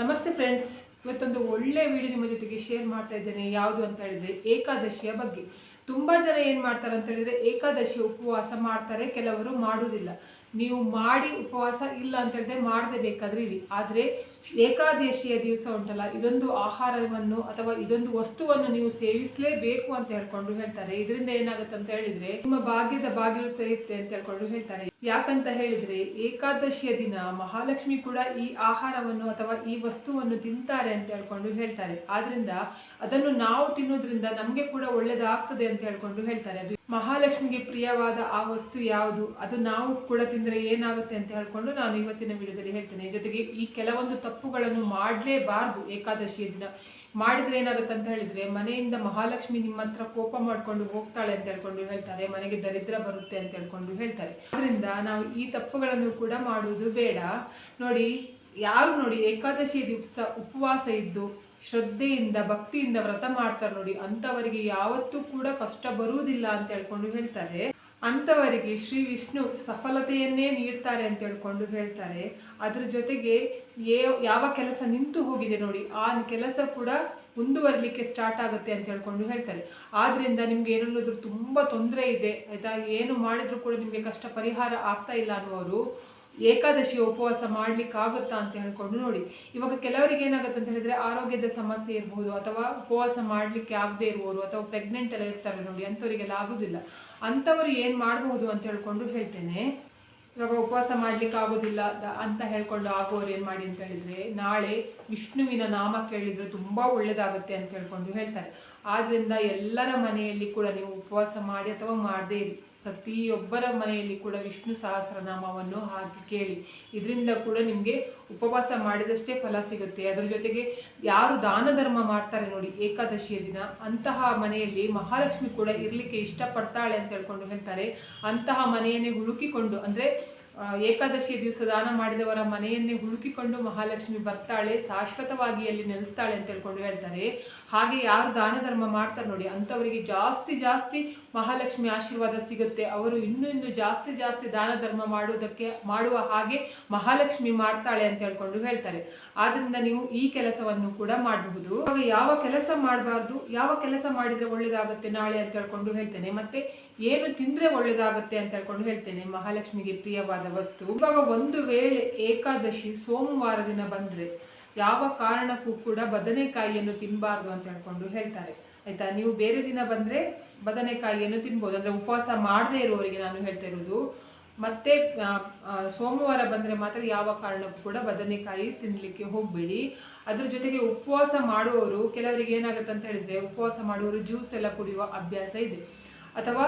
ನಮಸ್ತೆ ಫ್ರೆಂಡ್ಸ್ ಇವತ್ತೊಂದು ಒಳ್ಳೆ ವಿಡಿಯೋ ನಿಮ್ಮ ಜೊತೆಗೆ ಶೇರ್ ಮಾಡ್ತಾ ಇದ್ದೇನೆ. ಯಾವುದು ಅಂತ ಹೇಳಿದ್ರೆ ಏಕಾದಶಿಯ ಬಗ್ಗೆ. ತುಂಬಾ ಜನ ಏನ್ ಮಾಡ್ತಾರೆ ಅಂತ ಹೇಳಿದ್ರೆ ಏಕಾದಶಿ ಉಪವಾಸ ಮಾಡ್ತಾರೆ, ಕೆಲವರು ಮಾಡುವುದಿಲ್ಲ. ನೀವು ಮಾಡಿ ಉಪವಾಸ ಇಲ್ಲ ಅಂತ ಹೇಳಿದ್ರೆ ಮಾಡದೆ ಬೇಕಾದ್ರೆ ಇರಿ. ಆದ್ರೆ ಏಕಾದಶಿಯ ದಿವಸ ಉಂಟಲ್ಲ, ಇದೊಂದು ಆಹಾರವನ್ನು ಅಥವಾ ಇದೊಂದು ವಸ್ತುವನ್ನು ನೀವು ಸೇವಿಸಲೇಬೇಕು ಅಂತ ಹೇಳ್ಕೊಂಡು ಹೇಳ್ತಾರೆ. ಇದರಿಂದ ಏನಾಗುತ್ತೆ ಅಂತ ಹೇಳಿದ್ರೆ ನಿಮ್ಮ ಭಾಗ್ಯದ ಬಾಗಿಲು ತೆರೆಯುತ್ತೆ ಅಂತ ಹೇಳ್ಕೊಂಡು ಹೇಳ್ತಾರೆ. ಯಾಕಂತ ಹೇಳಿದ್ರೆ ಏಕಾದಶಿಯ ದಿನ ಮಹಾಲಕ್ಷ್ಮಿ ಕೂಡ ಈ ಆಹಾರವನ್ನು ಅಥವಾ ಈ ವಸ್ತುವನ್ನು ತಿಂತಾರೆ ಅಂತ ಹೇಳ್ಕೊಂಡು ಹೇಳ್ತಾರೆ. ಆದ್ರಿಂದ ಅದನ್ನು ನಾವು ತಿನ್ನೋದ್ರಿಂದ ನಮಗೆ ಕೂಡ ಒಳ್ಳೇದಾಗ್ತದೆ ಅಂತ ಹೇಳ್ಕೊಂಡು ಹೇಳ್ತಾರೆ. ಅದು ಮಹಾಲಕ್ಷ್ಮಿಗೆ ಪ್ರಿಯವಾದ ಆ ವಸ್ತು ಯಾವುದು? ಅದು ನಾವು ಕೂಡ ತಿಂದರೆ ಏನಾಗುತ್ತೆ ಅಂತ ಹೇಳ್ಕೊಂಡು ನಾನು ಇವತ್ತಿನ ವಿಡಿಯೋದಲ್ಲಿ ಹೇಳ್ತೇನೆ. ಜೊತೆಗೆ ಈ ಕೆಲವೊಂದು ತಪ್ಪುಗಳನ್ನು ಮಾಡಲೇಬಾರದು ಏಕಾದಶಿಯ ದಿನ. ಮಾಡಿದ್ರೆ ಏನಾಗುತ್ತೆ ಅಂತ ಹೇಳಿದ್ರೆ, ಮನೆಯಿಂದ ಮಹಾಲಕ್ಷ್ಮಿ ನಿಮ್ಮ ಹತ್ರ ಕೋಪ ಮಾಡ್ಕೊಂಡು ಹೋಗ್ತಾಳೆ ಅಂತ ಹೇಳ್ಕೊಂಡು ಹೇಳ್ತಾರೆ, ಮನೆಗೆ ದರಿದ್ರ ಬರುತ್ತೆ ಅಂತ ಹೇಳ್ಕೊಂಡು ಹೇಳ್ತಾರೆ. ಅದರಿಂದ ನಾವು ಈ ತಪ್ಪುಗಳನ್ನು ಕೂಡ ಮಾಡುವುದು ಬೇಡ. ನೋಡಿ, ಯಾರು ನೋಡಿ, ಏಕಾದಶಿ ದಿವಸ ಉಪವಾಸ ಇದ್ದು ಶ್ರದ್ಧೆಯಿಂದ, ಭಕ್ತಿಯಿಂದ ವ್ರತ ಮಾಡ್ತಾರೆ ನೋಡಿ, ಅಂಥವರಿಗೆ ಯಾವತ್ತೂ ಕೂಡ ಕಷ್ಟ ಬರುವುದಿಲ್ಲ ಅಂತ ಹೇಳ್ಕೊಂಡು ಹೇಳ್ತಾರೆ. ಅಂಥವರಿಗೆ ಶ್ರೀ ವಿಷ್ಣು ಸಫಲತೆಯನ್ನೇ ನೀಡ್ತಾರೆ ಅಂತ ಹೇಳ್ಕೊಂಡು ಹೇಳ್ತಾರೆ. ಅದ್ರ ಜೊತೆಗೆ ಏ- ಯಾವ ಕೆಲಸ ನಿಂತು ಹೋಗಿದೆ ನೋಡಿ, ಆ ಕೆಲಸ ಕೂಡ ಮುಂದುವರಲಿಕ್ಕೆ ಸ್ಟಾರ್ಟ್ ಆಗುತ್ತೆ ಅಂತ ಹೇಳ್ಕೊಂಡು ಹೇಳ್ತಾರೆ. ಆದ್ದರಿಂದ ನಿಮ್ಗೆ ಏನಾದ್ರು ತುಂಬಾ ತೊಂದರೆ ಇದೆ, ಆಯ್ತಾ? ಏನು ಮಾಡಿದ್ರು ಕೂಡ ನಿಮಗೆ ಕಷ್ಟ ಪರಿಹಾರ ಆಗ್ತಾ ಇಲ್ಲ ಅನ್ನುವರು ಏಕಾದಶಿ ಉಪವಾಸ ಮಾಡ್ಲಿಕ್ಕೆ ಆಗುತ್ತಾ ಅಂತ ಹೇಳ್ಕೊಂಡು ನೋಡಿ. ಇವಾಗ ಕೆಲವರಿಗೆ ಏನಾಗುತ್ತೆ ಅಂತ ಹೇಳಿದ್ರೆ ಆರೋಗ್ಯದ ಸಮಸ್ಯೆ ಇರ್ಬೋದು, ಅಥವಾ ಉಪವಾಸ ಮಾಡ್ಲಿಕ್ಕೆ ಆಗದೆ ಇರುವವರು, ಅಥವಾ ಪ್ರೆಗ್ನೆಂಟ್ ಎಲ್ಲ ಇರ್ತಾರೆ ನೋಡಿ, ಅಂಥವರಿಗೆಲ್ಲ ಆಗುದಿಲ್ಲ. ಅಂಥವ್ರು ಏನು ಮಾಡಬಹುದು ಅಂತ ಹೇಳ್ಕೊಂಡು ಹೇಳ್ತೇನೆ. ಇವಾಗ ಉಪವಾಸ ಮಾಡ್ಲಿಕ್ಕೆ ಆಗೋದಿಲ್ಲ ಅಂತ ಹೇಳ್ಕೊಂಡು ಆಗುವವರು ಏನು ಮಾಡಿ ಅಂತ ಹೇಳಿದ್ರೆ, ನಾಳೆ ವಿಷ್ಣುವಿನ ನಾಮ ಕೇಳಿದ್ರೆ ತುಂಬಾ ಒಳ್ಳೆಯದಾಗುತ್ತೆ ಅಂತ ಹೇಳ್ಕೊಂಡು ಹೇಳ್ತಾರೆ. ಆದ್ರಿಂದ ಎಲ್ಲರ ಮನೆಯಲ್ಲಿ ಕೂಡ ನೀವು ಉಪವಾಸ ಮಾಡಿ ಅಥವಾ ಮಾಡದೇ ಇರಿ. ಪ್ರತಿಯೊಬ್ಬರ ಮನೆಯಲ್ಲಿ ಕೂಡ ವಿಷ್ಣು ಸಹಸ್ರನಾಮವನ್ನು ಹಾಕಿ ಕೇಳಿ. ಇದರಿಂದ ಕೂಡ ನಿಮಗೆ ಉಪವಾಸ ಮಾಡಿದಷ್ಟೇ ಫಲ ಸಿಗುತ್ತೆ. ಅದರ ಜೊತೆಗೆ ಯಾರು ದಾನ ಧರ್ಮ ಮಾಡ್ತಾರೆ ನೋಡಿ, ಏಕಾದಶಿಯ ದಿನ, ಅಂತಹ ಮನೆಯಲ್ಲಿ ಮಹಾಲಕ್ಷ್ಮಿ ಕೂಡ ಇರಲಿಕ್ಕೆ ಇಷ್ಟಪಡ್ತಾಳೆ ಅಂತ ಹೇಳ್ಕೊಂಡು ಹೇಳ್ತಾರೆ. ಅಂತಹ ಮನೆಯನ್ನೇ ಹುಡುಕಿಕೊಂಡು, ಅಂದರೆ ಏಕಾದಶಿಯ ದಿವಸ ದಾನ ಮಾಡಿದವರ ಮನೆಯನ್ನೇ ಹುಡುಕಿಕೊಂಡು ಮಹಾಲಕ್ಷ್ಮಿ ಬರ್ತಾಳೆ, ಶಾಶ್ವತವಾಗಿ ಅಲ್ಲಿ ನೆಲೆಸ್ತಾಳೆ ಅಂತ ಹೇಳ್ಕೊಂಡು ಹೇಳ್ತಾರೆ. ಹಾಗೆ ಯಾರು ದಾನ ಧರ್ಮ ಮಾಡ್ತಾರೆ ನೋಡಿ, ಅಂಥವರಿಗೆ ಜಾಸ್ತಿ ಜಾಸ್ತಿ ಮಹಾಲಕ್ಷ್ಮಿ ಆಶೀರ್ವಾದ ಸಿಗುತ್ತೆ. ಅವರು ಇನ್ನೂ ಇನ್ನೂ ಜಾಸ್ತಿ ಜಾಸ್ತಿ ದಾನ ಧರ್ಮ ಮಾಡುವುದಕ್ಕೆ, ಮಾಡುವ ಹಾಗೆ ಮಹಾಲಕ್ಷ್ಮಿ ಮಾಡ್ತಾಳೆ ಅಂತ ಹೇಳ್ಕೊಂಡು ಹೇಳ್ತಾರೆ. ಆದ್ರಿಂದ ನೀವು ಈ ಕೆಲಸವನ್ನು ಕೂಡ ಮಾಡಬಹುದು. ಯಾವ ಕೆಲಸ ಮಾಡಬಾರ್ದು, ಯಾವ ಕೆಲಸ ಮಾಡಿದ್ರೆ ಒಳ್ಳೇದಾಗುತ್ತೆ ನಾಳೆ ಅಂತ ಹೇಳ್ಕೊಂಡು ಹೇಳ್ತೇನೆ. ಮತ್ತೆ ಏನು ತಿಂದರೆ ಒಳ್ಳೆಯದಾಗುತ್ತೆ ಅಂತ ಹೇಳ್ಕೊಂಡು ಹೇಳ್ತೇನೆ. ಮಹಾಲಕ್ಷ್ಮಿಗೆ ಪ್ರಿಯವಾದ ವಸ್ತು. ಇವಾಗ ಒಂದು ವೇಳೆ ಏಕಾದಶಿ ಸೋಮವಾರ ದಿನ ಬಂದ್ರೆ ಯಾವ ಕಾರಣಕ್ಕೂ ಕೂಡ ಬದನೆಕಾಯಿಯನ್ನು ತಿನ್ನಬಾರ್ದು ಅಂತ ಹೇಳ್ಕೊಂಡು ಹೇಳ್ತಾರೆ. ಆಯಿತಾ? ನೀವು ಬೇರೆ ದಿನ ಬಂದ್ರೆ ಬದನೆಕಾಯಿಯನ್ನು ತಿನ್ಬೋದು. ಅಂದ್ರೆ ಉಪವಾಸ ಮಾಡದೇ ಇರುವವರಿಗೆ ನಾನು ಹೇಳ್ತಾ ಇರೋದು ಮತ್ತೆ ಸೋಮವಾರ ಬಂದ್ರೆ ಮಾತ್ರ ಯಾವ ಕಾರಣಕ್ಕೂ ಕೂಡ ಬದನೆಕಾಯಿ ತಿನ್ನಲಿಕ್ಕೆ ಹೋಗಬೇಡಿ. ಅದ್ರ ಜೊತೆಗೆ ಉಪವಾಸ ಮಾಡುವವರು, ಕೆಲವರಿಗೆ ಏನಾಗುತ್ತೆ ಅಂತ ಹೇಳಿದ್ರೆ ಉಪವಾಸ ಮಾಡುವವರು ಜ್ಯೂಸ್ ಎಲ್ಲ ಕುಡಿಯುವ ಅಭ್ಯಾಸ ಇದೆ. ಅಥವಾ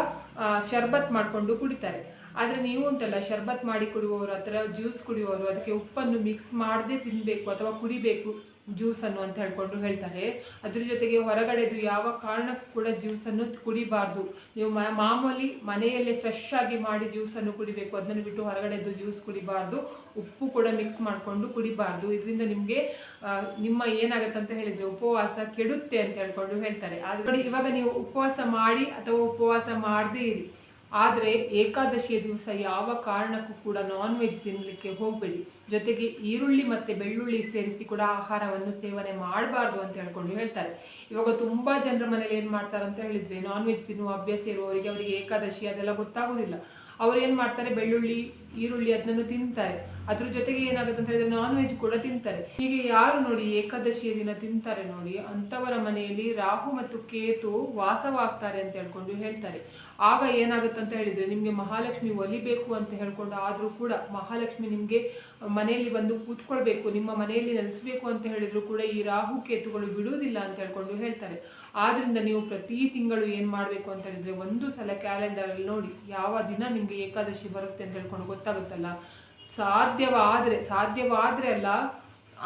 ಶರ್ಬತ್ ಮಾಡಿಕೊಂಡು ಕುಡಿತಾರೆ. ಆದರೆ ನೀವು ಉಂಟಲ್ಲ, ಶರ್ಬತ್ ಮಾಡಿ ಕುಡಿಯುವವರು ಅಥವಾ ಜ್ಯೂಸ್ ಕುಡಿಯುವವರು, ಅದಕ್ಕೆ ಉಪ್ಪನ್ನು ಮಿಕ್ಸ್ ಮಾಡದೆ ತಿನ್ನಬೇಕು ಅಥವಾ ಕುಡಿಬೇಕು. ಜ್ಯೂಸನ್ನು ಅಂತ ಹೇಳ್ಕೊಂಡು ಹೇಳ್ತಾರೆ. ಅದ್ರ ಜೊತೆಗೆ ಹೊರಗಡೆದು ಯಾವ ಕಾರಣಕ್ಕೂ ಕೂಡ ಜ್ಯೂಸನ್ನು ಕುಡಿಬಾರ್ದು. ನೀವು ಮಾಮೂಲಿ ಮನೆಯಲ್ಲೇ ಫ್ರೆಶ್ ಆಗಿ ಮಾಡಿ ಜ್ಯೂಸನ್ನು ಕುಡಿಬೇಕು. ಅದನ್ನು ಬಿಟ್ಟು ಹೊರಗಡೆದು ಜ್ಯೂಸ್ ಕುಡಿಬಾರ್ದು. ಉಪ್ಪು ಕೂಡ ಮಿಕ್ಸ್ ಮಾಡಿಕೊಂಡು ಕುಡಿಬಾರ್ದು. ಇದರಿಂದ ನಿಮಗೆ ನಿಮ್ಮ ಏನಾಗುತ್ತೆ ಅಂತ ಹೇಳಿದ್ರೆ ಉಪವಾಸ ಕೆಡುತ್ತೆ ಅಂತ ಹೇಳ್ಕೊಂಡು ಹೇಳ್ತಾರೆ. ಆದರೆ ಇವಾಗ ನೀವು ಉಪವಾಸ ಮಾಡಿ ಅಥವಾ ಉಪವಾಸ ಮಾಡದೇ ಇರಿ. ಆದರೆ ಏಕಾದಶಿಯ ದಿವಸ ಯಾವ ಕಾರಣಕ್ಕೂ ಕೂಡ ನಾನ್ ವೆಜ್ ತಿನ್ನಲಿಕ್ಕೆ ಹೋಗಬೇಡಿ. ಜೊತೆಗೆ ಈರುಳ್ಳಿ ಮತ್ತು ಬೆಳ್ಳುಳ್ಳಿ ಸೇರಿಸಿ ಕೂಡ ಆಹಾರವನ್ನು ಸೇವನೆ ಮಾಡಬಾರ್ದು ಅಂತ ಹೇಳ್ಕೊಂಡು ಹೇಳ್ತಾರೆ. ಇವಾಗ ತುಂಬ ಜನರ ಮನೇಲಿ ಏನು ಮಾಡ್ತಾರೆ ಅಂತ ಹೇಳಿದರೆ ನಾನ್ ವೆಜ್ ತಿನ್ನುವ ಅಭ್ಯಾಸ ಇರುವವರಿಗೆ ಅವರಿಗೆ ಏಕಾದಶಿ ಅದೆಲ್ಲ ಗೊತ್ತಾಗೋದಿಲ್ಲ. ಅವ್ರು ಏನು ಮಾಡ್ತಾರೆ? ಬೆಳ್ಳುಳ್ಳಿ ಈರುಳ್ಳಿ ಅದನ್ನು ತಿಂತಾರೆ. ಅದ್ರ ಜೊತೆಗೆ ಏನಾಗುತ್ತೆ ಅಂತ ಹೇಳಿದ್ರೆ ನಾನ್ ವೆಜ್ ಕೂಡ ತಿಂತಾರೆ. ಹೀಗೆ ಯಾರು ನೋಡಿ ಏಕಾದಶಿಯ ದಿನ ತಿಂತಾರೆ ನೋಡಿ ಅಂಥವರ ಮನೆಯಲ್ಲಿ ರಾಹು ಮತ್ತು ಕೇತು ವಾಸವಾಗ್ತಾರೆ ಅಂತ ಹೇಳ್ಕೊಂಡು ಹೇಳ್ತಾರೆ. ಆಗ ಏನಾಗುತ್ತೆ ಅಂತ ಹೇಳಿದ್ರೆ ನಿಮಗೆ ಮಹಾಲಕ್ಷ್ಮಿ ಒಲಿಬೇಕು ಅಂತ ಹೇಳ್ಕೊಂಡು ಆದರೂ ಕೂಡ ಮಹಾಲಕ್ಷ್ಮಿ ನಿಮಗೆ ಮನೆಯಲ್ಲಿ ಬಂದು ಕೂತ್ಕೊಳ್ಬೇಕು, ನಿಮ್ಮ ಮನೆಯಲ್ಲಿ ನೆಲೆಸಬೇಕು ಅಂತ ಹೇಳಿದ್ರು ಕೂಡ ಈ ರಾಹು ಕೇತುಗಳು ಬಿಡುವುದಿಲ್ಲ ಅಂತ ಹೇಳ್ಕೊಂಡು ಹೇಳ್ತಾರೆ. ಆದ್ರಿಂದ ನೀವು ಪ್ರತಿ ತಿಂಗಳು ಏನು ಮಾಡಬೇಕು ಅಂತ ಹೇಳಿದ್ರೆ ಒಂದು ಸಲ ಕ್ಯಾಲೆಂಡರಲ್ಲಿ ನೋಡಿ ಯಾವ ದಿನ ನಿಮಗೆ ಏಕಾದಶಿ ಬರುತ್ತೆ ಅಂತ ಹೇಳ್ಕೊಂಡು ಗೊತ್ತಾಗುತ್ತಲ್ಲ? ಸಾಧ್ಯವಾದರೆ ಸಾಧ್ಯವಾದರೆ ಅಲ್ಲ,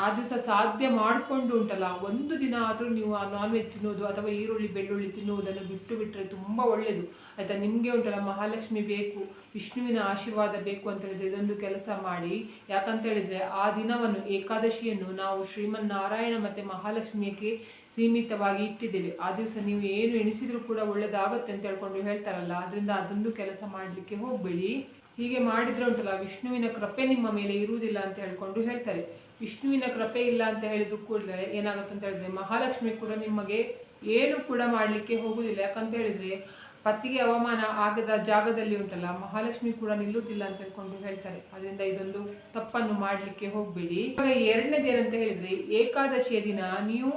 ಆ ದಿವಸ ಸಾಧ್ಯ ಮಾಡಿಕೊಂಡು ಉಂಟಲ್ಲ? ಒಂದು ದಿನ ಆದರೂ ನೀವು ಆ ನಾನ್ ವೆಜ್ ತಿನ್ನೋದು ಅಥವಾ ಈರುಳ್ಳಿ, ಬೆಳ್ಳುಳ್ಳಿ ತಿನ್ನುವುದನ್ನು ಬಿಟ್ಟು ಬಿಟ್ಟರೆ ತುಂಬ ಒಳ್ಳೆಯದು ಆಯಿತಾ? ನಿಮಗೆ ಉಂಟಲ್ಲ ಮಹಾಲಕ್ಷ್ಮಿ ಬೇಕು, ವಿಷ್ಣುವಿನ ಆಶೀರ್ವಾದ ಬೇಕು ಅಂತ ಹೇಳಿದ್ರೆ ಇದೊಂದು ಕೆಲಸ ಮಾಡಿ. ಯಾಕಂತ ಹೇಳಿದರೆ ಆ ದಿನವನ್ನು, ಏಕಾದಶಿಯನ್ನು ನಾವು ಶ್ರೀಮನ್ನಾರಾಯಣ ಮತ್ತು ಮಹಾಲಕ್ಷ್ಮಿಯಕ್ಕೆ ಸೀಮಿತವಾಗಿ ಇಟ್ಟಿದ್ದೇವೆ. ಆ ದಿವಸ ನೀವು ಏನು ಎಣಿಸಿದರೂ ಕೂಡ ಒಳ್ಳೆಯದಾಗುತ್ತೆ ಅಂತ ಹೇಳ್ಕೊಂಡು ಹೇಳ್ತಾರಲ್ಲ ಅದರಿಂದ ಅದೊಂದು ಕೆಲಸ ಮಾಡಲಿಕ್ಕೆ ಹೋಗಬೇಡಿ. ಹೀಗೆ ಮಾಡಿದ್ರೆ ಉಂಟಲ್ಲ, ವಿಷ್ಣುವಿನ ಕೃಪೆ ನಿಮ್ಮ ಮೇಲೆ ಇರುವುದಿಲ್ಲ ಅಂತ ಹೇಳ್ಕೊಂಡು ಹೇಳ್ತಾರೆ. ವಿಷ್ಣುವಿನ ಕೃಪೆ ಇಲ್ಲ ಅಂತ ಹೇಳಿದ್ರು ಕೂಡ ಏನಾಗುತ್ತೆ ಅಂತ ಹೇಳಿದ್ರೆ, ಮಹಾಲಕ್ಷ್ಮಿ ಕೂಡ ನಿಮಗೆ ಏನು ಕೂಡ ಮಾಡಲಿಕ್ಕೆ ಹೋಗುವುದಿಲ್ಲ ಯಾಕಂತ ಹೇಳಿದ್ರೆ, ಪತಿಗೆ ಅವಮಾನ ಆಗದ ಜಾಗದಲ್ಲಿ ಉಂಟಲ್ಲ, ಮಹಾಲಕ್ಷ್ಮಿ ಕೂಡ ನಿಲ್ಲುವುದಿಲ್ಲ ಅಂತ ಹೇಳ್ಕೊಂಡು ಹೇಳ್ತಾರೆ. ಅದರಿಂದ ಇದೊಂದು ತಪ್ಪನ್ನು ಮಾಡಲಿಕ್ಕೆ ಹೋಗ್ಬೇಡಿ. ದಿನ ಅಂತ ಹೇಳಿದ್ರೆ, ಏಕಾದಶಿಯ ದಿನ ನೀವು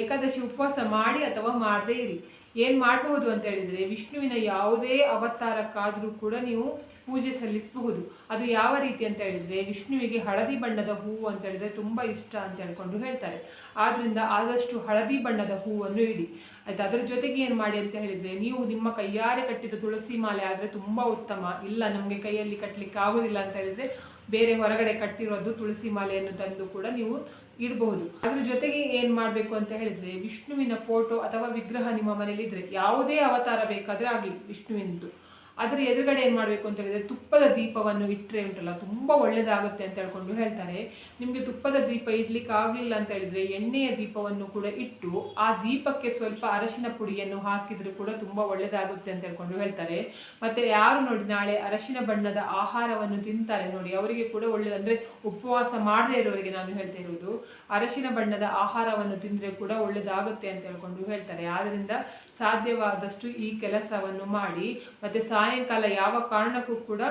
ಏಕಾದಶಿ ಉಪವಾಸ ಮಾಡಿ ಅಥವಾ ಮಾಡದೇ ಇರಿ. ಏನು ಮಾಡಬಹುದು ಅಂತ ಹೇಳಿದ್ರೆ ವಿಷ್ಣುವಿನ ಯಾವುದೇ ಅವತಾರಕ್ಕಾದರೂ ಕೂಡ ನೀವು ಪೂಜೆ ಸಲ್ಲಿಸಬಹುದು. ಅದು ಯಾವ ರೀತಿ ಅಂತ ಹೇಳಿದ್ರೆ ವಿಷ್ಣುವಿಗೆ ಹಳದಿ ಬಣ್ಣದ ಹೂವು ಅಂತ ಹೇಳಿದ್ರೆ ತುಂಬ ಇಷ್ಟ ಅಂತ ಹೇಳ್ಕೊಂಡು ಹೇಳ್ತಾರೆ. ಆದ್ದರಿಂದ ಆದಷ್ಟು ಹಳದಿ ಬಣ್ಣದ ಹೂವನ್ನು ಇಡಿ. ಆಯ್ತು, ಅದರ ಜೊತೆಗೆ ಏನು ಮಾಡಿ ಅಂತ ಹೇಳಿದ್ರೆ ನೀವು ನಿಮ್ಮ ಕೈಯಾರೆ ಕಟ್ಟಿದ ತುಳಸಿ ಮಾಲೆ ಆದರೆ ತುಂಬ ಉತ್ತಮ. ಇಲ್ಲ, ನಮಗೆ ಕೈಯಲ್ಲಿ ಕಟ್ಟಲಿಕ್ಕೆ ಆಗೋದಿಲ್ಲ ಅಂತ ಹೇಳಿದ್ರೆ ಬೇರೆ ಹೊರಗಡೆ ಕಟ್ಟಿರೋದು ತುಳಸಿ ಮಾಲೆಯನ್ನು ತಂದು ಕೂಡ ನೀವು ಇಡಬಹುದು. ಅದ್ರ ಜೊತೆಗೆ ಏನ್ ಮಾಡ್ಬೇಕು ಅಂತ ಹೇಳಿದ್ರೆ, ವಿಷ್ಣುವಿನ ಫೋಟೋ ಅಥವಾ ವಿಗ್ರಹ ನಿಮ್ಮ ಮನೇಲಿ ಇದ್ರೆ ಯಾವುದೇ ಅವತಾರ ಬೇಕಾದ್ರೆ ಆಗ್ಲಿ ವಿಷ್ಣುವಿನದು ಅದರ ಎದುರುಗಡೆ ಏನು ಮಾಡಬೇಕು ಅಂತ ಹೇಳಿದರೆ ತುಪ್ಪದ ದೀಪವನ್ನು ಇಟ್ಟರೆ ಉಂಟಲ್ಲ, ತುಂಬ ಒಳ್ಳೆಯದಾಗುತ್ತೆ ಅಂತ ಹೇಳ್ಕೊಂಡು ಹೇಳ್ತಾರೆ. ನಿಮಗೆ ತುಪ್ಪದ ದೀಪ ಇಡ್ಲಿಕ್ಕೆ ಆಗಲಿಲ್ಲ ಅಂತ ಹೇಳಿದರೆ ಎಣ್ಣೆಯ ದೀಪವನ್ನು ಕೂಡ ಇಟ್ಟು ಆ ದೀಪಕ್ಕೆ ಸ್ವಲ್ಪ ಅರಶಿನ ಪುಡಿಯನ್ನು ಹಾಕಿದರೆ ಕೂಡ ತುಂಬ ಒಳ್ಳೆಯದಾಗುತ್ತೆ ಅಂತ ಹೇಳ್ಕೊಂಡು ಹೇಳ್ತಾರೆ. ಮತ್ತು ಯಾರು ನೋಡಿ ನಾಳೆ ಅರಶಿನ ಬಣ್ಣದ ಆಹಾರವನ್ನು ತಿಂತಾರೆ ನೋಡಿ, ಅವರಿಗೆ ಕೂಡ ಒಳ್ಳೆಯದು ಅಂದರೆ ಉಪವಾಸ ಮಾಡದೇ ಇರೋರಿಗೆ ನಾನು ಹೇಳ್ತಾ ಇರೋದು. ಅರಶಿನ ಬಣ್ಣದ ಆಹಾರವನ್ನು ತಿಂದರೆ ಕೂಡ ಒಳ್ಳೆಯದಾಗುತ್ತೆ ಅಂತ ಹೇಳ್ಕೊಂಡು ಹೇಳ್ತಾರೆ. ಆದ್ದರಿಂದ ಸಾಧ್ಯವಾದಷ್ಟು ಈ ಕೆಲಸವನ್ನು ಮಾಡಿ, ಮತ್ತೆ ಸಾಯಂಕಾಲ ಯಾವ ಕಾರಣಕ್ಕೂ ಕೂಡ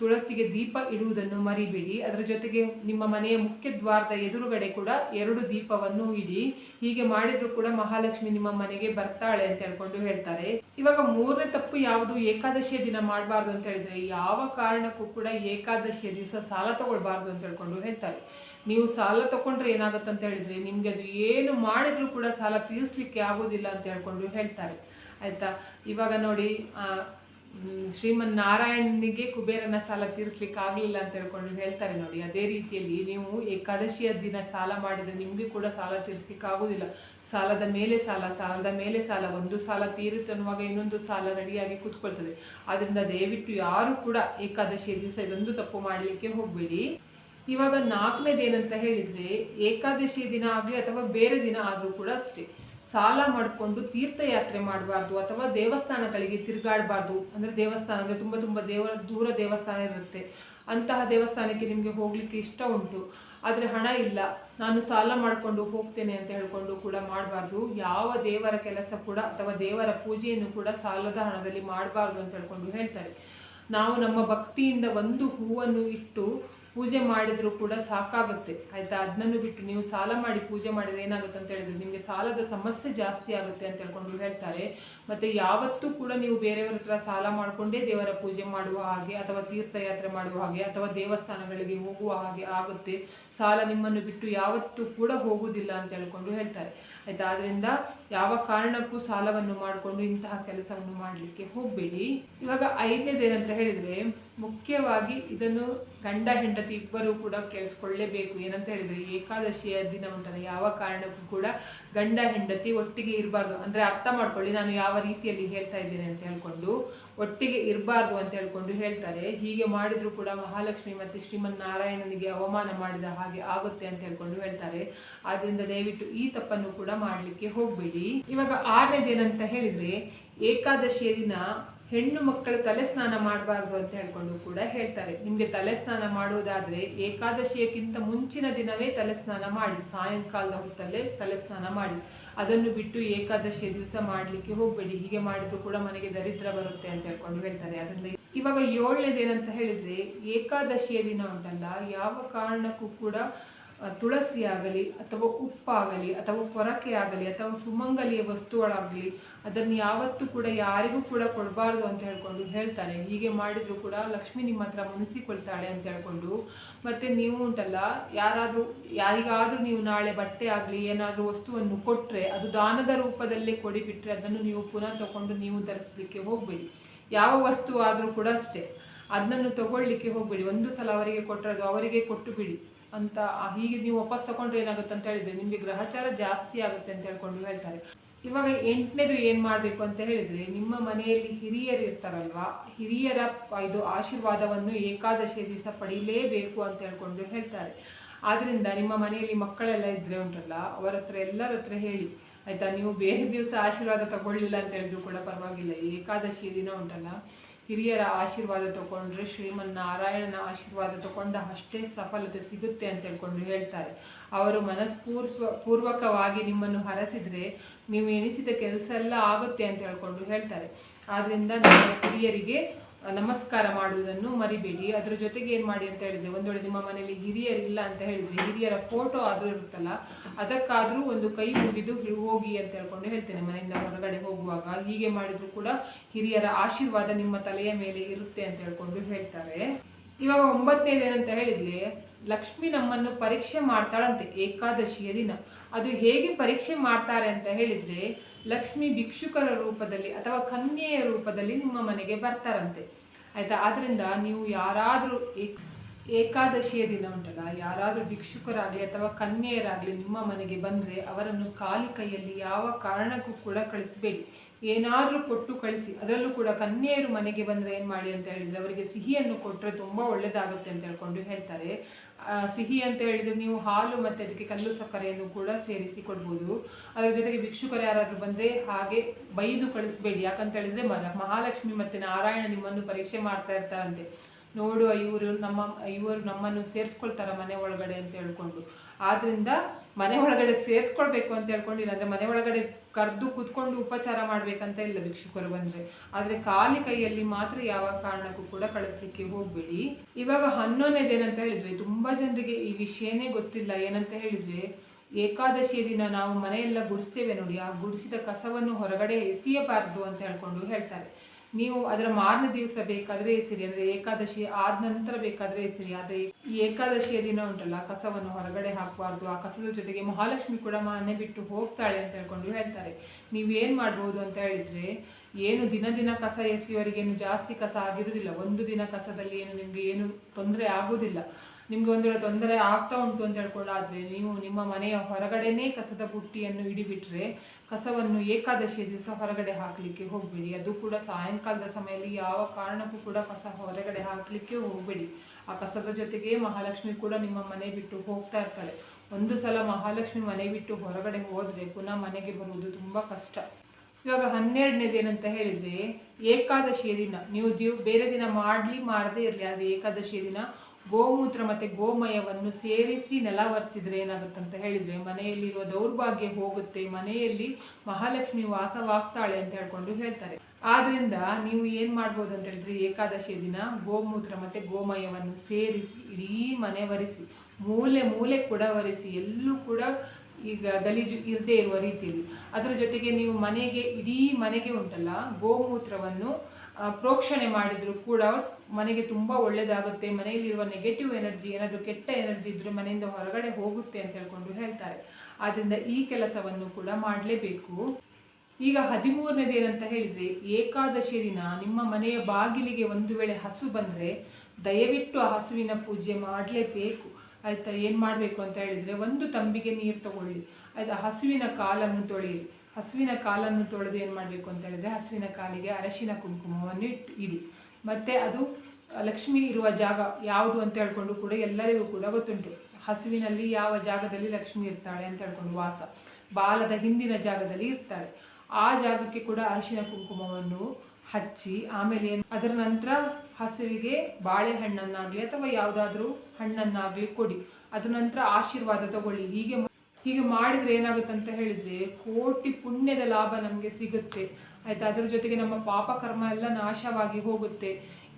ತುಳಸಿಗೆ ದೀಪ ಇಡುವುದನ್ನು ಮರಿಬೇಡಿ. ಅದರ ಜೊತೆಗೆ ನಿಮ್ಮ ಮನೆಯ ಮುಖ್ಯ ದ್ವಾರದ ಎದುರುಗಡೆ ಕೂಡ ಎರಡು ದೀಪವನ್ನು ಇಡಿ. ಹೀಗೆ ಮಾಡಿದ್ರು ಕೂಡ ಮಹಾಲಕ್ಷ್ಮಿ ನಿಮ್ಮ ಮನೆಗೆ ಬರ್ತಾಳೆ ಅಂತ ಹೇಳ್ಕೊಂಡು ಹೇಳ್ತಾರೆ. ಇವಾಗ ಮೂರನೇ ತಪ್ಪು ಯಾವುದು? ಏಕಾದಶಿಯ ದಿನ ಮಾಡಬಾರ್ದು ಅಂತ ಹೇಳಿದ್ರೆ ಯಾವ ಕಾರಣಕ್ಕೂ ಕೂಡ ಏಕಾದಶಿಯ ದಿವಸ ಸಾಲ ತಗೊಳ್ಬಾರ್ದು ಅಂತ ಹೇಳ್ಕೊಂಡು ಹೇಳ್ತಾರೆ. ನೀವು ಸಾಲ ತಗೊಂಡ್ರೆ ಏನಾಗುತ್ತೆ ಅಂತ ಹೇಳಿದ್ರೆ, ನಿಮ್ಗೆ ಅದು ಏನು ಮಾಡಿದ್ರು ಕೂಡ ಸಾಲ ತೀರಿಸ್ಲಿಕ್ಕೆ ಆಗೋದಿಲ್ಲ ಅಂತ ಹೇಳ್ಕೊಂಡು ಹೇಳ್ತಾರೆ. ಆಯ್ತಾ? ಇವಾಗ ನೋಡಿ ಶ್ರೀಮನ್ ನಾರಾಯಣನಿಗೆ ಕುಬೇರನ ಸಾಲ ತೀರಿಸ್ಲಿಕ್ಕೆ ಆಗಲಿಲ್ಲ ಅಂತ ಹೇಳ್ಕೊಂಡು ಹೇಳ್ತಾರೆ ನೋಡಿ. ಅದೇ ರೀತಿಯಲ್ಲಿ ನೀವು ಏಕಾದಶಿಯ ದಿನ ಸಾಲ ಮಾಡಿದ್ರೆ ನಿಮಗೆ ಕೂಡ ಸಾಲ ತೀರಿಸ್ಲಿಕ್ಕೆ ಆಗೋದಿಲ್ಲ. ಸಾಲದ ಮೇಲೆ ಸಾಲ, ಸಾಲದ ಮೇಲೆ ಸಾಲ, ಒಂದು ಸಾಲ ತೀರುತ್ತೆ ಅನ್ನುವಾಗ ಇನ್ನೊಂದು ಸಾಲ ರೆಡಿಯಾಗಿ ಕೂತ್ಕೊಳ್ತದೆ. ಆದ್ರಿಂದ ದಯವಿಟ್ಟು ಯಾರು ಕೂಡ ಏಕಾದಶಿಯ ದಿವಸ ಇದೊಂದು ತಪ್ಪು ಮಾಡಲಿಕ್ಕೆ ಹೋಗಬೇಡಿ. ಇವಾಗ ನಾಲ್ಕನೇದೇನಂತ ಹೇಳಿದರೆ, ಏಕಾದಶಿ ದಿನ ಆಗಲಿ ಅಥವಾ ಬೇರೆ ದಿನ ಆದರೂ ಕೂಡ ಅಷ್ಟೇ. ಸಾಲ ಮಾಡಿಕೊಂಡು ತೀರ್ಥಯಾತ್ರೆ ಮಾಡಬಾರ್ದು ಅಥವಾ ದೇವಸ್ಥಾನಗಳಿಗೆ ತಿರುಗಾಡಬಾರ್ದು. ಅಂದರೆ ದೇವಸ್ಥಾನ ಅಂದರೆ ತುಂಬ ತುಂಬ ದೇವ, ದೂರ ದೇವಸ್ಥಾನ ಇರುತ್ತೆ. ಅಂತಹ ದೇವಸ್ಥಾನಕ್ಕೆ ನಿಮಗೆ ಹೋಗಲಿಕ್ಕೆ ಇಷ್ಟ ಉಂಟು. ಆದರೆ ಹಣ ಇಲ್ಲ. ನಾನು ಸಾಲ ಮಾಡಿಕೊಂಡು ಹೋಗ್ತೇನೆ ಅಂತ ಹೇಳಿಕೊಂಡು ಕೂಡ ಮಾಡಬಾರ್ದು. ಯಾವ ದೇವರ ಕೆಲಸ ಕೂಡ ಅಥವಾ ದೇವರ ಪೂಜೆಯನ್ನು ಕೂಡ ಸಾಲದ ಹಣದಲ್ಲಿ ಮಾಡಬಾರ್ದು ಅಂತ ಹೇಳ್ಕೊಂಡು ಹೇಳ್ತಾರೆ. ನಾವು ನಮ್ಮ ಭಕ್ತಿಯಿಂದ ಒಂದು ಹೂವನ್ನು ಇಟ್ಟು ಪೂಜೆ ಮಾಡಿದರೂ ಕೂಡ ಸಾಕಾಗುತ್ತೆ. ಆಯ್ತಾ? ಅದನ್ನು ಬಿಟ್ಟು ನೀವು ಸಾಲ ಮಾಡಿ ಪೂಜೆ ಮಾಡಿದ್ರೆ ಏನಾಗುತ್ತೆ ಅಂತ ಹೇಳಿದ್ರೆ ನಿಮಗೆ ಸಾಲದ ಸಮಸ್ಯೆ ಜಾಸ್ತಿ ಆಗುತ್ತೆ ಅಂತ ಹೇಳ್ಕೊಂಡು ಹೇಳ್ತಾರೆ. ಮತ್ತೆ ಯಾವತ್ತೂ ಕೂಡ ನೀವು ಬೇರೆಯವರ ಹತ್ರ ಸಾಲ ಮಾಡಿಕೊಂಡೇ ದೇವರ ಪೂಜೆ ಮಾಡುವ ಹಾಗೆ ಅಥವಾ ತೀರ್ಥಯಾತ್ರೆ ಮಾಡುವ ಹಾಗೆ ಅಥವಾ ದೇವಸ್ಥಾನಗಳಿಗೆ ಹೋಗುವ ಹಾಗೆ ಆಗುತ್ತೆ. ಸಾಲ ನಿಮ್ಮನ್ನು ಬಿಟ್ಟು ಯಾವತ್ತೂ ಕೂಡ ಹೋಗುವುದಿಲ್ಲ ಅಂತ ಹೇಳ್ಕೊಂಡು ಹೇಳ್ತಾರೆ. ಆಯ್ತಾ ಆದ್ರಿಂದ ಯಾವ ಕಾರಣಕ್ಕೂ ಸಾಲವನ್ನು ಮಾಡಿಕೊಂಡು ಇಂತಹ ಕೆಲಸವನ್ನು ಮಾಡಲಿಕ್ಕೆ ಹೋಗಬೇಡಿ. ಇವಾಗ ಐದನೇದೇನಂತ ಹೇಳಿದ್ರೆ, ಮುಖ್ಯವಾಗಿ ಇದನ್ನು ಗಂಡ, ಹೆಂಡತಿ ಇಬ್ಬರೂ ಕೂಡ ಕೇಳಿಸ್ಕೊಳ್ಳೇಬೇಕು. ಏನಂತ ಹೇಳಿದ್ರೆ, ಏಕಾದಶಿಯ ದಿನ ಉಂಟಲ್ಲ ಯಾವ ಕಾರಣಕ್ಕೂ ಕೂಡ ಗಂಡ ಹೆಂಡತಿ ಒಟ್ಟಿಗೆ ಇರಬಾರ್ದು. ಅಂದ್ರೆ ಅರ್ಥ ಮಾಡ್ಕೊಳ್ಳಿ, ನಾನು ಯಾವ ರೀತಿಯಲ್ಲಿ ಹೇಳ್ತಾ ಇದ್ದೇನೆ ಅಂತ ಹೇಳ್ಕೊಂಡು, ಒಟ್ಟಿಗೆ ಇರಬಾರ್ದು ಅಂತ ಹೇಳ್ಕೊಂಡು ಹೇಳ್ತಾರೆ. ಹೀಗೆ ಮಾಡಿದ್ರು ಕೂಡ ಮಹಾಲಕ್ಷ್ಮಿ ಮತ್ತೆ ಶ್ರೀಮನ್ ನಾರಾಯಣನಿಗೆ ಅವಮಾನ ಮಾಡಿದ ಹಾಗೆ ಆಗುತ್ತೆ ಅಂತ ಹೇಳ್ಕೊಂಡು ಹೇಳ್ತಾರೆ. ಆದ್ರಿಂದ ದಯವಿಟ್ಟು ಈ ತಪ್ಪನ್ನು ಕೂಡ ಮಾಡಲಿಕ್ಕೆ ಹೋಗಬೇಡಿ. ಇವಾಗ ಆರನೇದೇನಂತ ಹೇಳಿದ್ರೆ, ಏಕಾದಶಿಯ ದಿನ ಹೆಣ್ಣು ಮಕ್ಕಳು ತಲೆ ಸ್ನಾನ ಮಾಡಬಾರ್ದು ಅಂತ ಹೇಳ್ಕೊಂಡು ಕೂಡ ಹೇಳ್ತಾರೆ. ನಿಮಗೆ ತಲೆ ಸ್ನಾನ ಮಾಡುವುದಾದ್ರೆ ಏಕಾದಶಿಯಕ್ಕಿಂತ ಮುಂಚಿನ ದಿನವೇ ತಲೆ ಸ್ನಾನ ಮಾಡಿ, ಸಾಯಂಕಾಲದ ಹೊತ್ತಲ್ಲೇ ತಲೆ ಸ್ನಾನ ಮಾಡಿ. ಅದನ್ನು ಬಿಟ್ಟು ಏಕಾದಶಿಯ ದಿವಸ ಮಾಡಲಿಕ್ಕೆ ಹೋಗಬೇಡಿ. ಹೀಗೆ ಮಾಡಿದ್ರು ಕೂಡ ಮನೆಗೆ ದರಿದ್ರ ಬರುತ್ತೆ ಅಂತ ಹೇಳ್ಕೊಂಡು ಹೇಳ್ತಾರೆ. ಅದರಿಂದ ಇವಾಗ ಏಳನೇದೇನಂತ ಹೇಳಿದ್ರೆ ಏಕಾದಶಿಯ ದಿನ ಉಂಟಲ್ಲ, ಯಾವ ಕಾರಣಕ್ಕೂ ಕೂಡ ತುಳಸಿ ಆಗಲಿ ಅಥವಾ ಉಪ್ಪಾಗಲಿ ಅಥವಾ ಪೊರಕೆ ಆಗಲಿ ಅಥವಾ ಸುಮಂಗಲಿಯ ವಸ್ತುಗಳಾಗಲಿ, ಅದನ್ನು ಯಾವತ್ತೂ ಕೂಡ ಯಾರಿಗೂ ಕೂಡ ಕೊಡಬಾರ್ದು ಅಂತ ಹೇಳ್ಕೊಂಡು ಹೇಳ್ತಾರೆ. ಹೀಗೆ ಮಾಡಿದರೂ ಕೂಡ ಲಕ್ಷ್ಮಿ ನಿಮ್ಮ ಹತ್ರ ಮುನಿಸಿಕೊಳ್ತಾಳೆ ಅಂತ ಹೇಳ್ಕೊಂಡು. ಮತ್ತು ನೀವು ಉಂಟಲ್ಲ, ಯಾರಾದರೂ, ಯಾರಿಗಾದರೂ ನೀವು ನಾಳೆ ಬಟ್ಟೆ ಆಗಲಿ, ಏನಾದರೂ ವಸ್ತುವನ್ನು ಕೊಟ್ಟರೆ ಅದು ದಾನದ ರೂಪದಲ್ಲೇ ಕೊಡಿಬಿಟ್ರೆ ಅದನ್ನು ನೀವು ಪುನಃ ತಗೊಂಡು ನೀವು ಧರಿಸಲಿಕ್ಕೆ ಹೋಗಬೇಡಿ. ಯಾವ ವಸ್ತು ಆದರೂ ಕೂಡ ಅಷ್ಟೇ. ಅದನ್ನು ತಗೊಳ್ಳಿಕ್ಕೆ ಹೋಗಬೇಡಿ. ಒಂದು ಸಲ ಅವರಿಗೆ ಕೊಟ್ಟರೆ ಅದು ಅವರಿಗೆ ಕೊಟ್ಟು ಬಿಡಿ. ಅಂತ ಹೀಗೆ ನೀವು ವಾಪಸ್ ತಗೊಂಡ್ರೆ ಏನಾಗುತ್ತೆ ಅಂತ ಹೇಳಿದ್ರೆ, ನಿಮಗೆ ಗ್ರಹಚಾರ ಜಾಸ್ತಿ ಆಗುತ್ತೆ ಅಂತ ಹೇಳ್ಕೊಂಡು ಹೇಳ್ತಾರೆ. ಇವಾಗ ಎಂಟನೇದು ಏನು ಮಾಡಬೇಕು ಅಂತ ಹೇಳಿದ್ರೆ, ನಿಮ್ಮ ಮನೆಯಲ್ಲಿ ಹಿರಿಯರು ಇರ್ತಾರಲ್ವಾ, ಹಿರಿಯರ, ಇದು ಆಶೀರ್ವಾದವನ್ನು ಏಕಾದಶಿಯ ದಿವಸ ಪಡೀಲೇಬೇಕು ಅಂತ ಹೇಳ್ಕೊಂಡು ಹೇಳ್ತಾರೆ. ಆದ್ರಿಂದ ನಿಮ್ಮ ಮನೆಯಲ್ಲಿ ಮಕ್ಕಳೆಲ್ಲ ಇದ್ರೆ ಉಂಟಲ್ಲ, ಅವರ ಹತ್ರ, ಎಲ್ಲರ ಹತ್ರ ಹೇಳಿ. ಆಯ್ತಾ? ನೀವು ಬೇರೆ ದಿವಸ ಆಶೀರ್ವಾದ ತಗೊಳ್ಳಿಲ್ಲ ಅಂತ ಹೇಳಿದ್ರು ಕೂಡ ಪರವಾಗಿಲ್ಲ, ಏಕಾದಶಿ ದಿನ ಉಂಟಲ್ಲ. ಹಿರಿಯರ ಆಶೀರ್ವಾದ ತಗೊಂಡ್ರೆ ಶ್ರೀಮನ್ನಾರಾಯಣನ ಆಶೀರ್ವಾದ ತಗೊಂಡ ಅಷ್ಟೇ ಸಫಲತೆ ಸಿಗುತ್ತೆ ಅಂತ ಹೇಳ್ಕೊಂಡು ಹೇಳ್ತಾರೆ. ಅವರು ಮನಸ್ಪೂರ್ವ ಪೂರ್ವಕವಾಗಿ ನಿಮ್ಮನ್ನು ಹರಸಿದ್ರೆ ನೀವು ಎಣಿಸಿದ ಕೆಲಸ ಎಲ್ಲ ಆಗುತ್ತೆ ಅಂತ ಹೇಳ್ಕೊಂಡು ಹೇಳ್ತಾರೆ. ಆದ್ರಿಂದ ನಮ್ಮ ಹಿರಿಯರಿಗೆ ನಮಸ್ಕಾರ ಮಾಡುವುದನ್ನು ಮರಿಬೇಡಿ. ಅದರ ಜೊತೆಗೆ ಏನು ಮಾಡಿ ಅಂತ ಹೇಳಿದ್ರೆ ಒಂದು ವೇಳೆ ನಿಮ್ಮ ಮನೆಯಲ್ಲಿ ಹಿರಿಯರಿಲ್ಲ ಅಂತ ಹೇಳಿದ್ರೆ, ಹಿರಿಯರ ಫೋಟೋ ಆದರೂ ಇರುತ್ತಲ್ಲ ಅದಕ್ಕಾದರೂ ಒಂದು ಕೈ ಮುಗಿದು ಹೋಗಿ ಅಂತ ಹೇಳ್ಕೊಂಡು ಹೇಳ್ತೇನೆ ಮನೆಯಿಂದ ಹೊರಗಡೆ ಹೋಗುವಾಗ. ಹೀಗೆ ಮಾಡಿದ್ರು ಕೂಡ ಹಿರಿಯರ ಆಶೀರ್ವಾದ ನಿಮ್ಮ ತಲೆಯ ಮೇಲೆ ಇರುತ್ತೆ ಅಂತ ಹೇಳ್ಕೊಂಡು ಹೇಳ್ತಾರೆ. ಇವಾಗ ದಿನ ಅಂತ ಹೇಳಿದ್ರೆ ಲಕ್ಷ್ಮಿ ನಮ್ಮನ್ನು ಪರೀಕ್ಷೆ ಮಾಡ್ತಾಳಂತೆ ಏಕಾದಶಿಯ ದಿನ. ಅದು ಹೇಗೆ ಪರೀಕ್ಷೆ ಮಾಡ್ತಾರೆ ಅಂತ ಹೇಳಿದ್ರೆ, ಲಕ್ಷ್ಮಿ ಭಿಕ್ಷುಕರ ರೂಪದಲ್ಲಿ ಅಥವಾ ಕನ್ಯೆಯ ರೂಪದಲ್ಲಿ ನಿಮ್ಮ ಮನೆಗೆ ಬರ್ತಾರಂತೆ. ಆಯ್ತಾ? ಆದ್ರಿಂದ ನೀವು ಯಾರಾದರೂ ಏಕಾದಶಿಯ ದಿನ ಉಂಟಲ್ಲ? ಯಾರಾದರೂ ಭಿಕ್ಷುಕರಾಗಲಿ ಅಥವಾ ಕನ್ಯೆಯರಾಗಲಿ ನಿಮ್ಮ ಮನೆಗೆ ಬಂದರೆ ಅವರನ್ನು ಖಾಲಿ ಕೈಯಲ್ಲಿ ಯಾವ ಕಾರಣಕ್ಕೂ ಕೂಡ ಕಳಿಸಬೇಡಿ. ಏನಾದರೂ ಕೊಟ್ಟು ಕಳಿಸಿ. ಅದರಲ್ಲೂ ಕೂಡ ಕನ್ಯೆಯರು ಮನೆಗೆ ಬಂದರೆ ಏನು ಮಾಡಿ ಅಂತ ಹೇಳಿದರೆ ಅವರಿಗೆ ಸಿಹಿಯನ್ನು ಕೊಟ್ಟರೆ ತುಂಬ ಒಳ್ಳೆಯದಾಗುತ್ತೆ ಅಂತ ಹೇಳ್ಕೊಂಡು ಹೇಳ್ತಾರೆ. ಸಿಹಿ ಅಂತ ಹೇಳಿದರೆ ನೀವು ಹಾಲು ಮತ್ತು ಅದಕ್ಕೆ ಕಲ್ಲು ಸಕ್ಕರೆಯನ್ನು ಕೂಡ ಸೇರಿಸಿ ಕೊಡ್ಬೋದು ಅದರ ಜೊತೆಗೆ ಭಿಕ್ಷುಕರು ಯಾರಾದರೂ ಬಂದರೆ ಹಾಗೆ ಬೈದು ಕಳಿಸ್ಬೇಡಿ. ಯಾಕಂತ ಹೇಳಿದರೆ ಮಹಾಲಕ್ಷ್ಮಿ ಮತ್ತು ನಾರಾಯಣ ನಿಮ್ಮನ್ನು ಪರೀಕ್ಷೆ ಮಾಡ್ತಾ ಇರ್ತಾರಂತೆ. ನೋಡುವ ಇವರು ನಮ್ಮ, ಇವರು ನಮ್ಮನ್ನು ಸೇರಿಸ್ಕೊಳ್ತಾರ ಮನೆ ಒಳಗಡೆ ಅಂತ ಹೇಳ್ಕೊಂಡು. ಆದ್ರಿಂದ ಮನೆ ಒಳಗಡೆ ಸೇರಿಸ್ಕೊಳ್ಬೇಕು ಅಂತ ಹೇಳ್ಕೊಂಡಿಲ್ಲ. ಅಂದ್ರೆ ಮನೆ ಒಳಗಡೆ ಕರೆದು ಕುತ್ಕೊಂಡು ಉಪಚಾರ ಮಾಡ್ಬೇಕಂತ ಇಲ್ಲ ಭಿಕ್ಷುಕರು ಬಂದರೆ. ಆದ್ರೆ ಖಾಲಿ ಕೈಯಲ್ಲಿ ಮಾತ್ರ ಯಾವ ಕಾರಣಕ್ಕೂ ಕೂಡ ಕಳಿಸ್ಲಿಕ್ಕೆ ಹೋಗ್ಬೇಡಿ. ಇವಾಗ ಹನ್ನೊಂದನೇದೇನಂತ ಹೇಳಿದ್ವಿ. ತುಂಬಾ ಜನರಿಗೆ ಈ ವಿಷಯನೇ ಗೊತ್ತಿಲ್ಲ. ಏನಂತ ಹೇಳಿದ್ರೆ ಏಕಾದಶಿಯ ದಿನ ನಾವು ಮನೆಯೆಲ್ಲ ಗುಡಿಸ್ತೇವೆ ನೋಡಿ. ಆ ಗುಡಿಸಿದ ಕಸವನ್ನು ಹೊರಗಡೆ ಎಸೆಯಬಾರದು ಅಂತ ಹೇಳ್ಕೊಂಡು ಹೇಳ್ತಾರೆ. ನೀವು ಅದರ ಮಾರನೇ ದಿವಸ ಬೇಕಾದ್ರೆ ಎಸಿರಿ, ಅಂದ್ರೆ ಏಕಾದಶಿ ಆದ ನಂತರ ಬೇಕಾದ್ರೆ ಎಸಿರಿ. ಆದ್ರೆ ಈ ಏಕಾದಶಿಯ ದಿನ ಉಂಟಲ್ಲ, ಕಸವನ್ನು ಹೊರಗಡೆ ಹಾಕಬಾರ್ದು ಆ ಕಸದ ಜೊತೆಗೆ ಮಹಾಲಕ್ಷ್ಮಿ ಕೂಡ ಮನೆ ಬಿಟ್ಟು ಹೋಗ್ತಾಳೆ ಅಂತ ಹೇಳ್ಕೊಂಡು ಹೇಳ್ತಾರೆ. ನೀವೇನ್ ಮಾಡ್ಬೋದು ಅಂತ ಹೇಳಿದ್ರೆ, ಏನು ದಿನ ದಿನ ಕಸ ಎಸೆಯುವವರಿಗೇನು ಜಾಸ್ತಿ ಕಸ ಆಗಿರುವುದಿಲ್ಲ. ಒಂದು ದಿನ ಕಸದಲ್ಲಿ ಏನು ನಿಮ್ಗೆ ಏನು ತೊಂದರೆ ಆಗೋದಿಲ್ಲ ನಿಮ್ಗೆ ಒಂದು ತೊಂದರೆ ಆಗ್ತಾ ಉಂಟು ಅಂತ ಹೇಳ್ಕೊಳ್ಳಾದ್ರೆ ನೀವು ನಿಮ್ಮ ಮನೆಯ ಹೊರಗಡೆನೇ ಕಸದ ಬುಟ್ಟಿಯನ್ನು ಇಡಿಬಿಟ್ರೆ ಕಸವನ್ನು ಏಕಾದಶಿಯ ದಿವಸ ಹೊರಗಡೆ ಹಾಕಲಿಕ್ಕೆ ಹೋಗಬೇಡಿ. ಅದು ಕೂಡ ಸಾಯಂಕಾಲದ ಸಮಯದಲ್ಲಿ ಯಾವ ಕಾರಣಕ್ಕೂ ಕೂಡ ಕಸ ಹೊರಗಡೆ ಹಾಕಲಿಕ್ಕೆ ಹೋಗಬೇಡಿ. ಆ ಕಸದ ಜೊತೆಗೆ ಮಹಾಲಕ್ಷ್ಮಿ ಕೂಡ ನಿಮ್ಮ ಮನೆ ಬಿಟ್ಟು ಹೋಗ್ತಾ ಇರ್ತಾಳೆ. ಒಂದು ಸಲ ಮಹಾಲಕ್ಷ್ಮಿ ಮನೆ ಬಿಟ್ಟು ಹೊರಗಡೆ ಹೋದರೆ ಪುನಃ ಮನೆಗೆ ಬರುವುದು ತುಂಬ ಕಷ್ಟ. ಇವಾಗ ಹನ್ನೆರಡನೇದು ಏನಂತ ಹೇಳಿದರೆ, ಏಕಾದಶಿಯ ದಿನ. ನೀವು ದಿವ್, ಬೇರೆ ದಿನ ಮಾಡಲಿ, ಮಾಡದೇ ಇರಲಿ ಅದು ಏಕಾದಶಿಯ ದಿನ ಗೋಮೂತ್ರ ಮತ್ತೆ ಗೋಮಯವನ್ನು ಸೇರಿಸಿ ನೆಲ ಒರೆಸಿದ್ರೆ ಅಂತ ಹೇಳಿದ್ರೆ ಮನೆಯಲ್ಲಿರುವ ದೌರ್ಭಾಗ್ಯ ಹೋಗುತ್ತೆ, ಮನೆಯಲ್ಲಿ ಮಹಾಲಕ್ಷ್ಮಿ ವಾಸವಾಗ್ತಾಳೆ ಅಂತ ಹೇಳ್ಕೊಂಡು ಹೇಳ್ತಾರೆ. ಆದ್ದರಿಂದ ನೀವು ಏನ್ ಮಾಡ್ಬೋದು ಅಂತ ಹೇಳಿದ್ರೆ ಏಕಾದಶಿ ದಿನ ಗೋಮೂತ್ರ ಮತ್ತೆ ಗೋಮಯವನ್ನು ಸೇರಿಸಿ, ಇಡೀ ಮನೆ ಒರೆಸಿ, ಮೂಲೆ ಮೂಲೆ ಕೂಡ ಒರೆಸಿ, ಎಲ್ಲೂ ಕೂಡ ಈಗ ಗಲೀಜು ಇರದೇ ಇರುವ ರೀತಿಯಲ್ಲಿ. ಅದರ ಜೊತೆಗೆ ನೀವು ಮನೆಗೆ, ಇಡೀ ಮನೆಗೆ ಉಂಟಲ್ಲ, ಗೋಮೂತ್ರವನ್ನು ಪ್ರೋಕ್ಷಣೆ ಮಾಡಿದರೂ ಕೂಡ ಮನೆಗೆ ತುಂಬ ಒಳ್ಳೆಯದಾಗುತ್ತೆ ಮನೆಯಲ್ಲಿರುವ ನೆಗೆಟಿವ್ ಎನರ್ಜಿ ಏನಾದರೂ ಕೆಟ್ಟ ಎನರ್ಜಿ ಇದ್ದರೆ ಮನೆಯಿಂದ ಹೊರಗಡೆ ಹೋಗುತ್ತೆ ಅಂತ ಹೇಳ್ಕೊಂಡು ಹೇಳ್ತಾರೆ. ಆದ್ದರಿಂದ ಈ ಕೆಲಸವನ್ನು ಕೂಡ ಮಾಡಲೇಬೇಕು. ಈಗ ಹದಿಮೂರನೇದು ಏನಂತ ಹೇಳಿದ್ರೆ, ಏಕಾದಶಿ ದಿನ ನಿಮ್ಮ ಮನೆಯ ಬಾಗಿಲಿಗೆ ಒಂದು ವೇಳೆ ಹಸು ಬಂದ್ರೆ ದಯವಿಟ್ಟು ಆ ಹಸುವಿನ ಪೂಜೆ ಮಾಡಲೇಬೇಕು. ಆಯ್ತಾ? ಏನು ಮಾಡಬೇಕು ಅಂತ ಹೇಳಿದ್ರೆ, ಒಂದು ತಂಬಿಗೆ ನೀರು ತಗೊಳ್ಳಿ. ಆಯ್ತಾ? ಹಸುವಿನ ಕಾಲನ್ನು ತೊಳೆಯಿರಿ. ಹಸುವಿನ ಕಾಲನ್ನು ತೊಳೆದು ಏನು ಮಾಡಬೇಕು ಅಂತ ಹೇಳಿದ್ರೆ ಹಸುವಿನ ಕಾಲಿಗೆ ಅರಶಿನ ಕುಂಕುಮವನ್ನು ಇಟ್ಟು ಇಡಿ. ಮತ್ತೆ ಅದು ಲಕ್ಷ್ಮಿ ಇರುವ ಜಾಗ ಯಾವುದು ಅಂತ ಹೇಳ್ಕೊಂಡು ಕೂಡ ಎಲ್ಲರಿಗೂ ಕೂಡ ಗೊತ್ತುಂಟು. ಹಸುವಿನಲ್ಲಿ ಯಾವ ಜಾಗದಲ್ಲಿ ಲಕ್ಷ್ಮಿ ಇರ್ತಾಳೆ ಅಂತ ಹೇಳ್ಕೊಂಡು ವಾಸ. ಬಾಲದ ಹಿಂದಿನ ಜಾಗದಲ್ಲಿ ಇರ್ತಾಳೆ. ಆ ಜಾಗಕ್ಕೆ ಕೂಡ ಅರಿಶಿನ ಕುಂಕುಮವನ್ನು ಹಚ್ಚಿ, ಆಮೇಲೆ ಅದರ ನಂತರ ಹಸುವಿಗೆ ಬಾಳೆಹಣ್ಣನ್ನಾಗಲಿ ಅಥವಾ ಯಾವುದಾದ್ರೂ ಹಣ್ಣನ್ನಾಗಲಿ ಕೊಡಿ. ಅದರ ನಂತರ ಆಶೀರ್ವಾದ ತಗೊಳ್ಳಿ. ಹೀಗೆ ಹೀಗೆ ಮಾಡಿದ್ರೆ ಏನಾಗುತ್ತೆ ಅಂತ ಹೇಳಿದ್ರೆ ಕೋಟಿ ಪುಣ್ಯದ ಲಾಭ ನಮಗೆ ಸಿಗುತ್ತೆ. ಆಯ್ತಾ? ಅದ್ರ ಜೊತೆಗೆ ನಮ್ಮ ಪಾಪ ಕರ್ಮ ಎಲ್ಲ ನಾಶವಾಗಿ ಹೋಗುತ್ತೆ.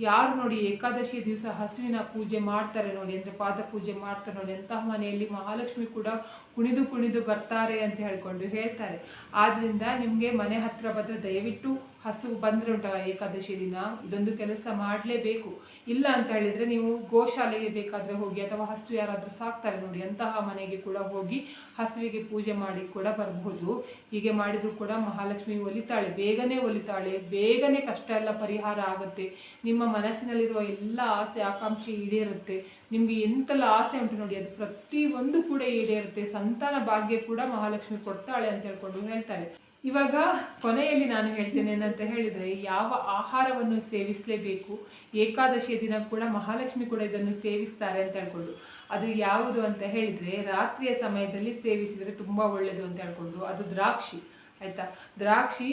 ಯಾರು ನೋಡಿ ಏಕಾದಶಿ ದಿವಸ ಹಸುವಿನ ಪೂಜೆ ಮಾಡ್ತಾರೆ ನೋಡಿ, ಅಂದ್ರೆ ಪಾದ ಪೂಜೆ ಮಾಡ್ತಾರೆ ನೋಡಿ, ಅಂತಹ ಮನೆಯಲ್ಲಿ ಮಹಾಲಕ್ಷ್ಮಿ ಕೂಡ ಕುಣಿದು ಕುಣಿದು ಬರ್ತಾರೆ ಅಂತ ಹೇಳ್ಕೊಂಡು ಹೇಳ್ತಾರೆ. ಆದ್ದರಿಂದ ನಿಮಗೆ ಮನೆ ಹತ್ರ ಬಂದ್ರೆ ದಯವಿಟ್ಟು ಹಸು ಬಂದರೆ ಉಂಟಲ್ಲ ಏಕಾದಶಿ ದಿನ, ಇದೊಂದು ಕೆಲಸ ಮಾಡಲೇಬೇಕು. ಇಲ್ಲ ಅಂತ ಹೇಳಿದ್ರೆ ನೀವು ಗೋಶಾಲೆಗೆ ಬೇಕಾದ್ರೆ ಹೋಗಿ ಅಥವಾ ಹಸು ಯಾರಾದರೂ ಸಾಕ್ತಾರೆ ನೋಡಿ, ಅಂತಹ ಮನೆಗೆ ಕೂಡ ಹೋಗಿ ಹಸುವಿಗೆ ಪೂಜೆ ಮಾಡಿ ಕೂಡ ಬರಬಹುದು. ಹೀಗೆ ಮಾಡಿದರೂ ಕೂಡ ಮಹಾಲಕ್ಷ್ಮಿ ಒಲಿತಾಳೆ, ಬೇಗನೆ ಒಲಿತಾಳೆ, ಬೇಗನೆ ಕಷ್ಟ ಎಲ್ಲ ಪರಿಹಾರ ಆಗುತ್ತೆ. ನಿಮ್ಮ ಮನಸ್ಸಿನಲ್ಲಿರುವ ಎಲ್ಲ ಆಸೆ, ಆಕಾಂಕ್ಷೆ ಈಡೇರುತ್ತೆ. ನಿಮಗೆ ಎಂತೆಲ್ಲ ಆಸೆ ಉಂಟು ನೋಡಿ, ಅದು ಪ್ರತಿಯೊಂದು ಕೂಡ ಈಡೇರುತ್ತೆ. ಸಂತಾನ ಭಾಗ್ಯ ಕೂಡ ಮಹಾಲಕ್ಷ್ಮಿ ಕೊಡ್ತಾಳೆ ಅಂತ ಹೇಳ್ಕೊಂಡು ಹೇಳ್ತಾರೆ. ಇವಾಗ ಕೊನೆಯಲ್ಲಿ ನಾನು ಹೇಳ್ತೇನೆ ಏನಂತ ಹೇಳಿದರೆ, ಯಾವ ಆಹಾರವನ್ನು ಸೇವಿಸಲೇಬೇಕು? ಏಕಾದಶಿಯ ದಿನ ಕೂಡ ಮಹಾಲಕ್ಷ್ಮಿ ಕೂಡ ಇದನ್ನು ಸೇವಿಸ್ತಾರೆ ಅಂತ ಹೇಳ್ಕೊಂಡು. ಅದು ಯಾವುದು ಅಂತ ಹೇಳಿದರೆ, ರಾತ್ರಿಯ ಸಮಯದಲ್ಲಿ ಸೇವಿಸಿದರೆ ತುಂಬ ಒಳ್ಳೆಯದು ಅಂತ ಹೇಳ್ಕೊಂಡು. ಅದು ದ್ರಾಕ್ಷಿ, ಆಯಿತಾ? ದ್ರಾಕ್ಷಿ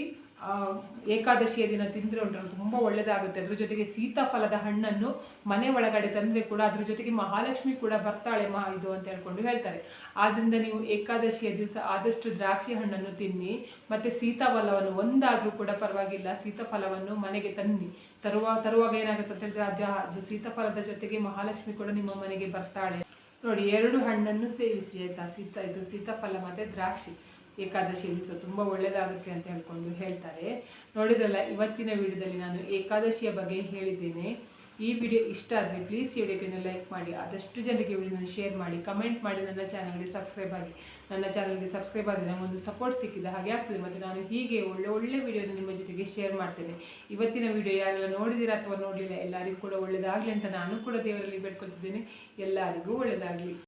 ಏಕಾದಶಿಯ ದಿನ ತಿಂದರೆ ಉಂಟು ತುಂಬ ಒಳ್ಳೆಯದಾಗುತ್ತೆ ಅದ್ರ ಜೊತೆಗೆ ಸೀತಾಫಲದ ಹಣ್ಣನ್ನು ಮನೆ ಒಳಗಡೆ ತಂದರೆ ಕೂಡ ಅದ್ರ ಜೊತೆಗೆ ಮಹಾಲಕ್ಷ್ಮಿ ಕೂಡ ಬರ್ತಾಳೆ ಮಾ ಇದು ಅಂತ ಹೇಳ್ಕೊಂಡು ಹೇಳ್ತಾರೆ. ಆದ್ದರಿಂದ ನೀವು ಏಕಾದಶಿಯ ದಿವಸ ಆದಷ್ಟು ದ್ರಾಕ್ಷಿ ಹಣ್ಣನ್ನು ತಿನ್ನಿ, ಮತ್ತು ಸೀತಾಫಲವನ್ನು ಒಂದಾದರೂ ಕೂಡ ಪರವಾಗಿಲ್ಲ, ಸೀತಾಫಲವನ್ನು ಮನೆಗೆ ತನ್ನಿ. ತರುವ, ತರುವಾಗ ಏನಾಗುತ್ತೆ ಅಂತ ಹೇಳಿದ್ರೆ ಅಜ್ಜ ಅದು ಸೀತಾಫಲದ ಜೊತೆಗೆ ಮಹಾಲಕ್ಷ್ಮಿ ಕೂಡ ನಿಮ್ಮ ಮನೆಗೆ ಬರ್ತಾಳೆ. ನೋಡಿ, ಎರಡು ಹಣ್ಣನ್ನು ಸೇವಿಸಿ ಆಯಿತಾ? ಸೀತಾ, ಇದು ಸೀತಾಫಲ ಮತ್ತು ದ್ರಾಕ್ಷಿ. ಏಕಾದಶಿ ದಿವಸ ತುಂಬ ಒಳ್ಳೆಯದಾಗುತ್ತೆ ಅಂತ ಹೇಳ್ಕೊಂಡು ಹೇಳ್ತಾರೆ. ನೋಡಿದ್ರಲ್ಲ, ಇವತ್ತಿನ ವಿಡಿಯೋದಲ್ಲಿ ನಾನು ಏಕಾದಶಿಯ ಬಗ್ಗೆ ಹೇಳಿದ್ದೇನೆ. ಈ ವಿಡಿಯೋ ಇಷ್ಟ ಆದರೆ ಪ್ಲೀಸ್ ಈ ಲೈಕ್ ಮಾಡಿ, ಆದಷ್ಟು ಜನರಿಗೆ ವಿಡಿಯೋನ ಶೇರ್ ಮಾಡಿ ಕಮೆಂಟ್ ಮಾಡಿ, ನನ್ನ ಚಾನಲ್ಗೆ ಸಬ್ಸ್ಕ್ರೈಬ್ ಆಗಿ. ನನ್ನ ಚಾನಲ್ಗೆ ಸಬ್ಸ್ಕ್ರೈಬ್ ಆದರೆ ನಮಗೊಂದು ಸಪೋರ್ಟ್ ಸಿಕ್ಕಿದ ಹಾಗೆ ಆಗ್ತದೆ ಮತ್ತು ನಾನು ಹೀಗೆ ಒಳ್ಳೆ ಒಳ್ಳೆ ವಿಡಿಯೋನ ನಿಮ್ಮ ಜೊತೆಗೆ ಶೇರ್ ಮಾಡ್ತೇನೆ. ಇವತ್ತಿನ ವಿಡಿಯೋ ಯಾರೆಲ್ಲ ನೋಡಿದಿರ ಅಥವಾ ನೋಡಲಿಲ್ಲ, ಎಲ್ಲರಿಗೂ ಕೂಡ ಒಳ್ಳೆಯದಾಗಲಿ ಅಂತ ನಾನು ಕೂಡ ದೇವರಲ್ಲಿ ಬೇಡ್ಕೊಳ್ತಿದ್ದೇನೆ ಎಲ್ಲರಿಗೂ ಒಳ್ಳೆಯದಾಗಲಿ